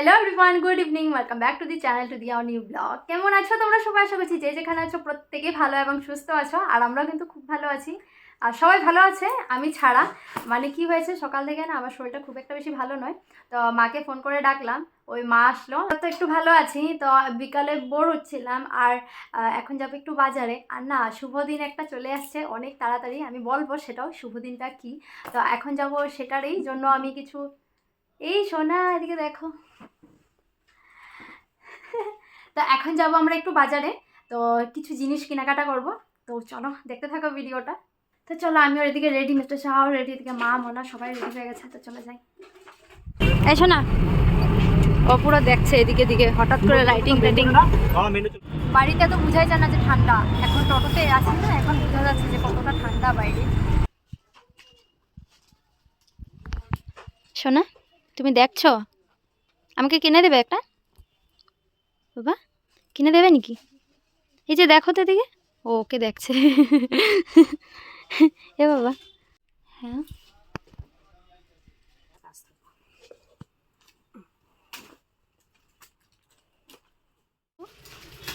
Hello everyone good evening welcome back to the channel to the our new blog কেমন আছো তোমরা? সবাই আশা করছি যে যেখানে আছো প্রত্যেকেই ভালো এবং সুস্থ আছো, আর আমরাও কিন্তু খুব ভালো আছি। আর সবাই ভালো আছে? আমি ছাড়া। মানে কি হয়েছে? সকাল থেকে না আমার শরীরটা খুব একটা বেশি ভালো নয়। তো মাকে ফোন করে ডাকলাম, ওই মা আসলো। তো একটু ভালো আছি। তো বিকালে বোর হচ্ছিলাম, আর এখন যাব একটু বাজারে। আর না, শুভ দিন একটা চলে আসছে, অনেক তাড়াতাড়ি। আমি বলব সেটাও শুভ দিনটা কি? তো এখন যাব সেটারই জন্য আমি কিছু এই সোনা, এদিকে দেখো। তো এখন যাব আমরা একটু বাজারে। তো কিছু জিনিস কেনাকাটা করব। তো চলো, দেখতে থাকো ভিডিওটা। তো চলো, আমিও এদিকে রেডি মিস্টার শাহ রেডি এদিকে মা, মনা সবাই রেডি হয়ে গেছে। তো চলে যাই। এই শোনা ও পুরো দেখছে এদিকে দিকে হঠাৎ করে লাইটিং লাইটিং বাড়িতে তো বোঝাই যায় না যে ঠান্ডা। এখন টোটোতে আছি না, এখন বোঝা যাচ্ছে যে কতটা ঠান্ডা বাইরে। শোনা তুমি দেখছ? আমাকে কিনে দেবে একটা? বাবা, কিনে দেবে নাকি? এই যে দেখো তো এদিকে। ও, ওকে দেখছে। এ বাবা। হ্যাঁ?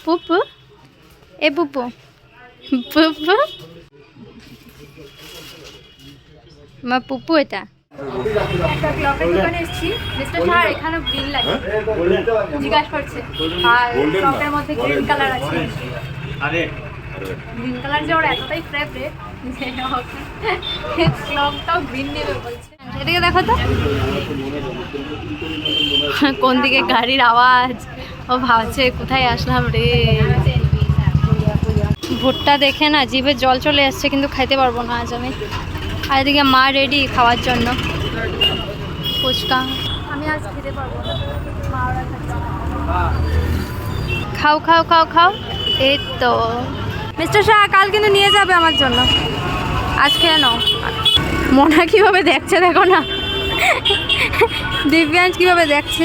পুপু? এ পুপু। পুপু? মা, পুপু এটা। একটা ক্লকের দোকানে এসেছি। মিস্টার শাহ এখানে গ্রিন লাগে জিজ্ঞাসা করছে। আর ক্লকের মধ্যে গ্রিন কালার আছে। গ্রিন কালার যে ওর এতটাই ফেভারিট ক্লকটাও গ্রিন নেবে বলছে। এদিকে দেখো তো। কোন দিকে গাড়ির আওয়াজ? ও ভাবছে কোথায় আসলাম রে? ভুট্টা দেখে না জিভে জল চলে আসছে কিন্তু খাইতে পারব না আজ আমি। আর এদিকে মা রেডি খাওয়ার জন্য। ফুচকা। আমি আজ খেতে পারব খাও খাও খাও খাও। এই তো। মিস্টার শাহ কাল কিন্তু নিয়ে যাবে আমার জন্য। আজ খেয়ে নাও। মনা কীভাবে দেখছে দেখো না। দিব্যাঞ্জ কীভাবে দেখছে?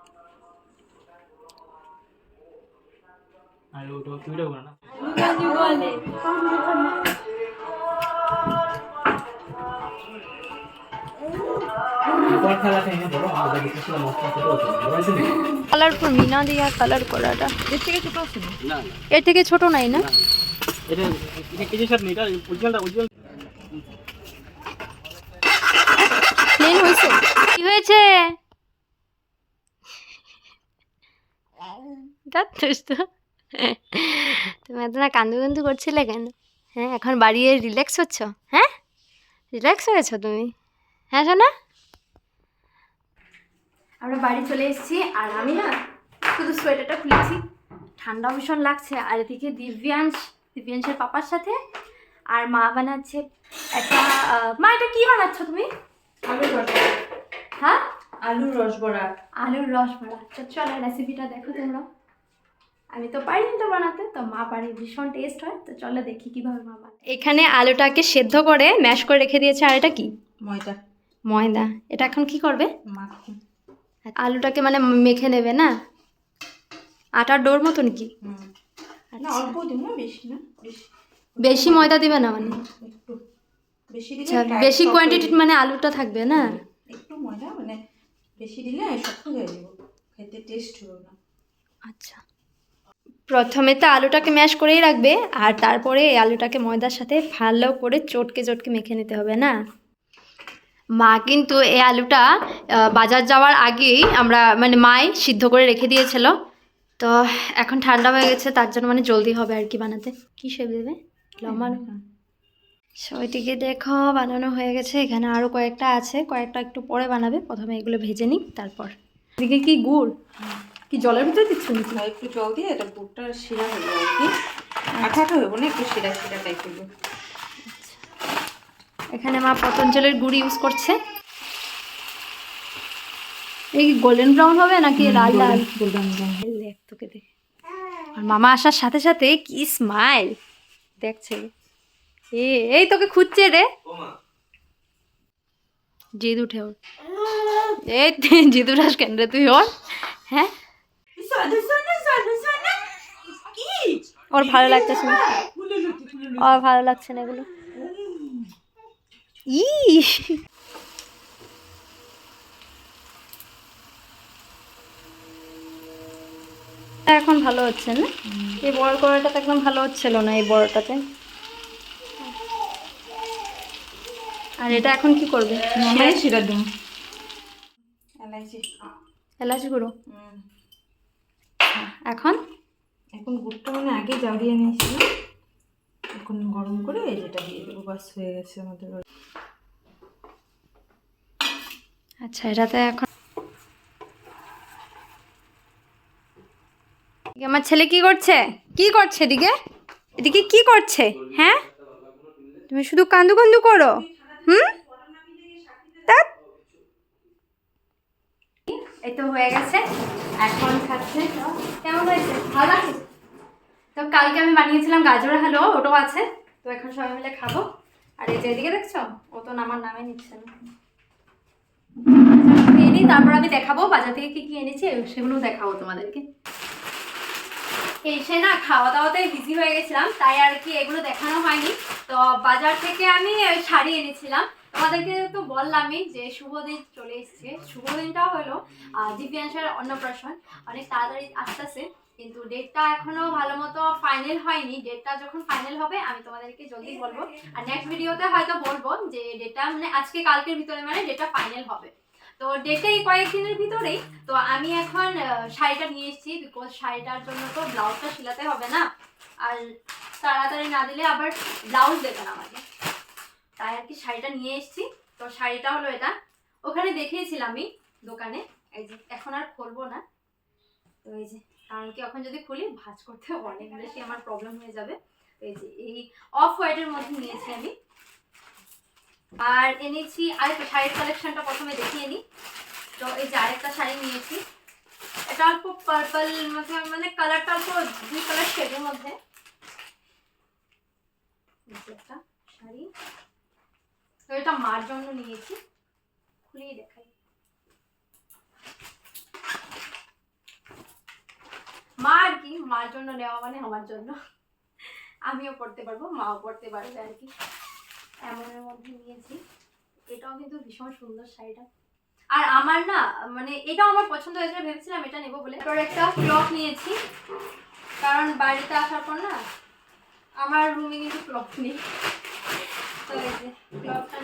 কালারফুল মিনা দিয়া কালার করাটা। এর থেকে ছোট নাই না? প্লেন হয়েছে। কি হয়েছে? তো। তুমি এত না কান্দু কান্দু করছিলে কেন? হ্যাঁ এখন বাড়ি রিল্যাক্স হচ্ছ? হ্যাঁ? রিল্যাক্স হয়েছো তুমি? হ্যাঁ শোনা আমরা বাড়ি চলে এসেছি আর আমি না শুধু সোয়েটারটা খুলেছি। ঠান্ডা ভীষণ লাগছে আর এদিকে দিব্যাংশ দিব্যাংশের পাপার সাথে আর মা বানাচ্ছে একটা মা এটা কী বানাচ্ছ তুমি? হ্যাঁ? আলুর রস বড়া। আলুর রস ভরা তো চলো রেসিপিটা দেখো তোমরা। আমি তো পারি তো বানাতে তো মা পারি ভীষণ টেস্ট হয় তো চলো দেখি কীভাবে মা বানায়। এখানে আলুটাকে সেদ্ধ করে ম্যাশ করে রেখে দিয়েছে আর এটা কি? ময়দা। ময়দা। এটা এখন কি করবে? আলুটাকে মানে মেখে নেবে না? আটার ডোর মতন কি? হুম। না আচ্ছা। অল্প দিন না বেশি না বেশি। ময়দা দিবে না মানে? বেশি দিলে আচ্ছা বেশি কোয়ান্টিটি মানে আলুটা থাকবে না? একটু ময়দা মানে বেশি দিলে শক্ত হয়ে যাবে। খেতে টেস্ট হবে না। আচ্ছা। প্রথমে তো আলুটাকে ম্যাশ করেই রাখবে আর তারপরে এই আলুটাকে ময়দার সাথে ভালো করে চটকে চটকে মেখে নিতে হবে না? মা কিন্তু এই আলুটা বাজার যাওয়ার আগেই আমরা মানে মাই সিদ্ধ করে রেখে দিয়েছিল। তো এখন ঠান্ডা হয়ে গেছে তার জন্য মানে জলদি হবে আর কি বানাতে। কি শেপ দেবে? লম্বা লম্বা সবটিকে দেখো বানানো হয়ে গেছে। এখানে আরও কয়েকটা আছে কয়েকটা একটু পরে বানাবে। প্রথমে এগুলো ভেজে নিই তারপর। এদিকে কি গুড়? কি জলের ভিতরে দিচ্ছ নাকি? আর একটু জল দিয়ে এটা বুটটা শিরা হয়ে যাবে আর কি। আঠা আঠা হইব না একটু শিরা শিরা টাইপ হইব এখানে মা পতঞ্জলির গুড় ইউজ করছে। এই গোল্ডেন ব্রাউন হবে নাকি লাল লাল? গোল্ডেন ব্রাউন দেখ তোকে দেখ। আর মামা আসার সাথে সাথে কি স্মাইল দেখছে এ এই তোকে খুঁজছে রে। জিদ উঠে ওর। এই জিদ উঠাস কেন রে তুই ওর? হ্যাঁ? ওর ভালো লাগতেছে না ওর ভালো লাগছে না এগুলো। ই এখন ভালো হচ্ছে না? এই বড় করাটাতে একদম ভালো হচ্ছিল না এই বড়টাতে। আর এটা এখন কি করবে? এলাইচি এলাচ গুঁড়ো। এখন? এখন গুড়টা মানে আগে জাউরিয়ে নিয়েছিল এখন গরম করে যেটা দিয়ে দেবো বাস হয়ে গেছে আমাদের আচ্ছা এটাতে এখন আমার ছেলে কি করছে? কি করছে এদিকে? এদিকে কি করছে? হ্যাঁ? তুমি শুধু কান্দু কান্দু করো। হুম? এই তো হয়ে গেছে। এখন খাচ্ছে কেমন হয়েছে? ভালো লাগছে তো কালকে আমি বানিয়েছিলাম গাজর হালুয়া ওটাও আছে। তো এখন সবাই মিলে খাব। আর এই যে এদিকে দেখছ? ও তো আমার নামে নিচ্ছে না। নিই তারপর আমি দেখাবো, বাজার থেকে কি কি এনেছি সেগুলো দেখাবো তোমাদেরকে। এসে না খাওয়া দাওয়াতে বিজি হয়ে গেছিলাম, তাই আর কি এগুলো দেখানো হয়নি। তো বাজার থেকে আমি শাড়ি এনেছিলাম। তোমাদেরকে তো বললামই যে শুভ দিন চলে এসেছে। শুভ দিনটা হলো দিব্যাংশের অন্নপ্রাশন। অনেক তাড়াতাড়ি আসতেছে, কিন্তু ডেটটা এখনও ভালো মতো ফাইনাল হয়নি। ডেটটা যখন ফাইনাল হবে, আমি তোমাদেরকে জলদি বলব। আর নেক্সট ভিডিওতে হয়তো বলব যে ডেটটা মানে আজকে, কালকের ভিতরে মানে ডেটটা ফাইনাল হবে। তো ডেটে এই কয়েকদিনের ভিতরেই। তো আমি এখন শাড়িটা নিয়ে এসেছি বিকজ শাড়িটার জন্য তো ব্লাউজটা সিলাতে হবে না। আর তাড়াতাড়ি না দিলে আবার ব্লাউজ দেবে না আমাকে। তাই আর কি শাড়িটা নিয়ে এসেছি। তো শাড়িটা হলো এটা। ওখানে দেখিয়েছিলাম আমি দোকানে। এই যে, এখন আর খুলবো না। তো এই যে, কারণ কি, এখন যদি খুলি, ভাঁজ করতে অনেক বেশি আমার প্রবলেম হয়ে যাবে। এই যে, এই অফ হোয়াইটের মধ্যে নিয়েছি আমি। আর এনেছি আরেকটা শাড়ির কালেকশনটা প্রথমে দেখিয়ে নিই তো এই যে আরেকটা শাড়ি নিয়েছি। এটা অল্প পার্পল মধ্যে মানে কালারটা অল্প দুই কালার শেডের মধ্যে। একটা শাড়ি। তো এটা মার জন্য নিয়েছি। খুলেই দেখাই। মা আর কি? মার জন্য নেওয়া মানে আমার জন্য। আমিও পড়তে পারব, মাও পড়তে পারবে আর কি। এমনের মধ্যে নিয়েছি। এটাও কিন্তু ভীষণ সুন্দর শাড়িটা। আর আমার না মানে এটাও আমার পছন্দ হয়েছে ভেবেছিলাম এটা নেব বলে। তারপর একটা ক্লক নিয়েছি। কারণ বাড়িতে আসার পর না, আমার রুমে কিন্তু ক্লক নেই। তো এই যে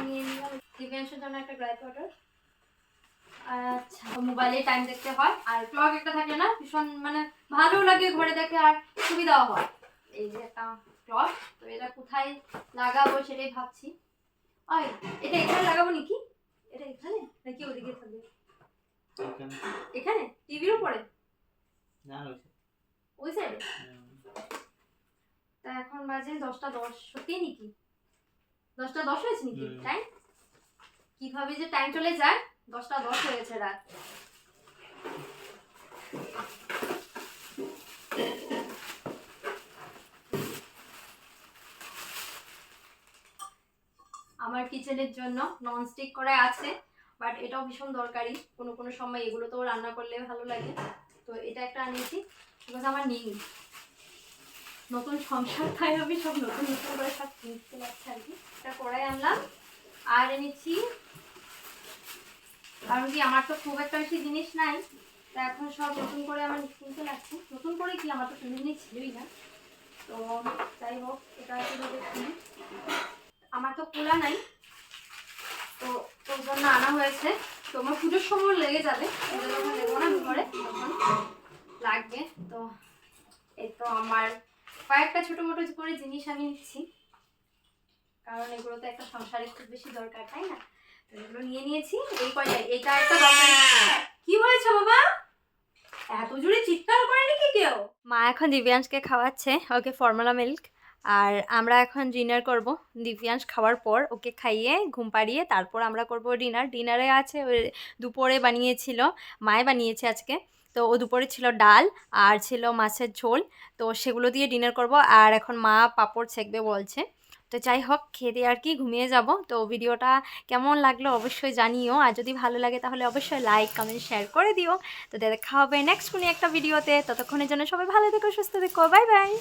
নিয়ে নিলাম। দিব্যাংশের জন্য একটা আচ্ছা মোবাইলে টাইম দেখতে হয়। আর ক্লক একটা থাকলে না ভীষণ মানে ভালো লাগে ঘরে দেখে আর সুবিধাও হয়। এই যে একটা ক্লক তো এটা কোথায় লাগাবো সেটাই ভাবছি। ওই এটা এখানে লাগাবো নাকি? এটা এখানে? নাকি ওদিকে থাকবে? এখানে। টিভির উপরে? ওই সাইডে তা এখন বাজে দশটা দশ। সত্যি নাকি? দশটা দশ হয়েছে নাকি। টাইম কীভাবে যে টাইম চলে যায়? দশটা দশ হয়েছে রাত। আমার কিচেনের জন্য ননস্টিক কড়াই আছে বাট এটাও ভীষণ দরকারি। কোনো কোনো সময় এগুলোতেও রান্না করলে ভালো লাগে। তো এটা একটা আনিয়েছি বিকজ আমার নেই। নতুন সংসার, তাই আমি সব নতুন নতুন করে সব কিনতে লাগছে আর কি। এটা কড়াই আনলাম। আর এনেছি, কারণ কি আমার তো খুব একটা বেশি জিনিস নাই, তা এখন সব নতুন করে আমার কিনতে লাগছে নতুন করে কি, আমার তো কোনো জিনিস ছিলই না। তো যাই হোক, এটা কিনি। আমার তো খোলা নাই, তো তোর জন্য আনা হয়েছে। তো আমার পুজোর সময় লেগে যাবে না, ঘরে লাগবে। তো এই তো আমার কয়েকটা ছোটো মোটো করে জিনিস আমি নিচ্ছি। কারণ এগুলো তো একটা সংসারে খুব বেশি দরকার, তাই না? তো এগুলো নিয়ে নিয়েছি। এই কয়টা এটা একটা দরকার। কি হয়েছে বাবা? এত জোরে চিৎকার করে নাকি কেউ? মা এখন দিব্যাংশকে খাওয়াচ্ছে, ওকে ফর্মুলা মিল্ক আর আমরা এখন ডিনার করব। দিব্যাংশ খাওয়ার পর ওকে খাইয়ে, ঘুম পাড়িয়ে তারপর আমরা করব ডিনার ডিনারে আছে, ওই দুপুরে বানিয়েছিল। মায়ে বানিয়েছে আজকে। তো ও দুপুরে ছিল ডাল আর ছিল মাছের ঝোল। তো সেগুলো দিয়ে ডিনার করব আর এখন মা পাপড় ছেঁকবে বলছে। তো যাই হোক খেতে আর কি ঘুমিয়ে যাব। তো ভিডিওটা কেমন লাগল অবশ্যই জানিও। আর যদি ভালো লাগে তাহলে অবশ্যই লাইক কমেন্ট শেয়ার করে দিও। তো দেখা হবে নেক্সট কোনো একটা ভিডিওতে ততক্ষণের জন্য সবাই ভালো থেকো, সুস্থ থেকো। Bye bye